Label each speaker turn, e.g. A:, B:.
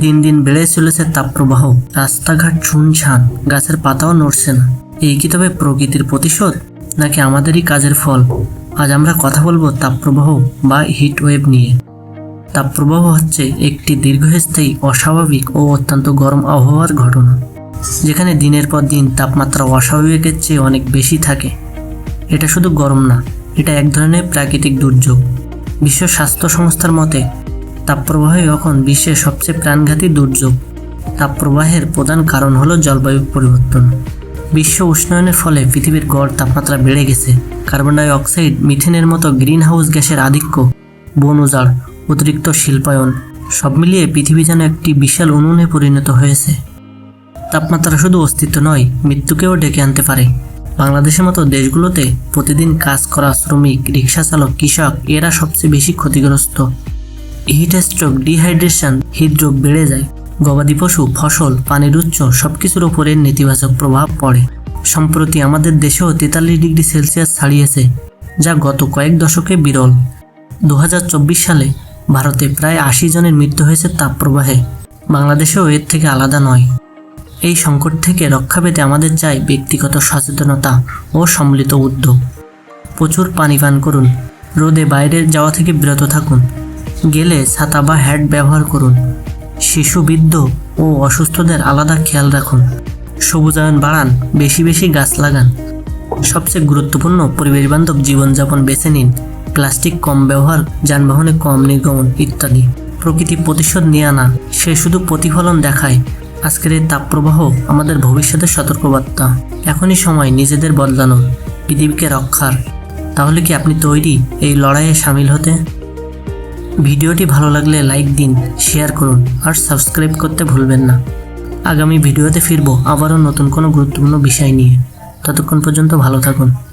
A: দিন দিন বেড়ে চলেছে তাপপ্রবাহ রাস্তাঘাট শুনছান, গাছের পাতাও নড়ছে না। এই কি তবে প্রকৃতির প্রতিশোধ, নাকি আমাদেরই কাজের ফল? আজ আমরা কথা বলব তাপপ্রবাহ বা হিট ওয়েভ নিয়ে। তাপপ্রবাহ হচ্ছে একটি দীর্ঘস্থায়ী, অস্বাভাবিক ও অত্যন্ত গরম আবহাওয়ার ঘটনা, যেখানে দিনের পর দিন তাপমাত্রা অস্বাভাবিকের চেয়ে অনেক বেশি থাকে। এটা শুধু গরম না, এটা এক ধরনের প্রাকৃতিক দুর্যোগ। বিশ্ব স্বাস্থ্য সংস্থার মতে তাপপ্রবাহই এখন বিশ্বের সবচেয়ে প্রাণঘাতী দুর্যোগ। তাপপ্রবাহের প্রধান কারণ হলো জলবায়ু পরিবর্তন। বিশ্ব উষ্ণায়নের ফলে পৃথিবীর গড় তাপমাত্রা বেড়ে গেছে। কার্বন ডাই অক্সাইড, মিথেনের মতো গ্রিন হাউস গ্যাসের আধিক্য, বন উজাড়, অতিরিক্ত শিল্পায়ন, সব মিলিয়ে পৃথিবী যেন একটি বিশাল উনুনে পরিণত হয়েছে। তাপমাত্রা শুধু অস্তিত্ব নয়, মৃত্যুকেও ডেকে আনতে পারে। বাংলাদেশের মতো দেশগুলোতে প্রতিদিন কাজ করা শ্রমিক রিক্সা চালক কৃষক, এরা সবচেয়ে বেশি ক্ষতিগ্রস্ত। হিট স্ট্রোক ডিহাইড্রেশন হৃদরোগ বেড়ে যায়। গবাদি পশু, ফসল, পানির উৎস সব কিছুর ওপরে নেতিবাচক প্রভাব পড়ে। সম্প্রতি আমাদের দেশেও তেতাল্লিশ ডিগ্রি সেলসিয়াস ছাড়িয়েছে, যা গত কয়েক দশকে বিরল। দু হাজার চব্বিশ সালে ভারতে প্রায় আশি জনের মৃত্যু হয়েছে তাপপ্রবাহে। বাংলাদেশেও এর থেকে আলাদা নয়। এই সংকট থেকে রক্ষা পেতে আমাদের চাই ব্যক্তিগত সচেতনতা ও সম্মিলিত উদ্যোগ। প্রচুর পানি পান করুন। রোদে বাইরে যাওয়া থেকে বিরত থাকুন। গেলে ছাতা বা হ্যাট ব্যবহার করুন। শিশু বৃদ্ধ ও অসুস্থদের আলাদা খেয়াল রাখুন। সবুজায়ন বাড়ান, বেশি বেশি গাছ লাগান। সবচেয়ে গুরুত্বপূর্ণ পরিবেশ বান্ধব জীবনযাপন বেছে নিন। প্লাস্টিক কম ব্যবহার, যানবাহনে কম নির্গমন ইত্যাদি। প্রকৃতি প্রতিশোধ নিয়ে আনা, সে শুধু প্রতিফলন দেখায়। আজকের এই তাপপ্রবাহ আমাদের ভবিষ্যতের সতর্কবার্তা। এখনই সময় নিজেদের বদলানোর, পৃথিবীকে রক্ষার। তাহলে কি আপনি তৈরি এই লড়াইয়ে সামিল হতে? ভিডিওটি ভালো লাগলে লাইক দিন, শেয়ার করুন আর সাবস্ক্রাইব করতে ভুলবেন না। আগামী ভিডিওতে ফিরবো আবারও নতুন কোনো গুরুত্বপূর্ণ বিষয় নিয়ে। ততক্ষণ পর্যন্ত ভালো থাকুন।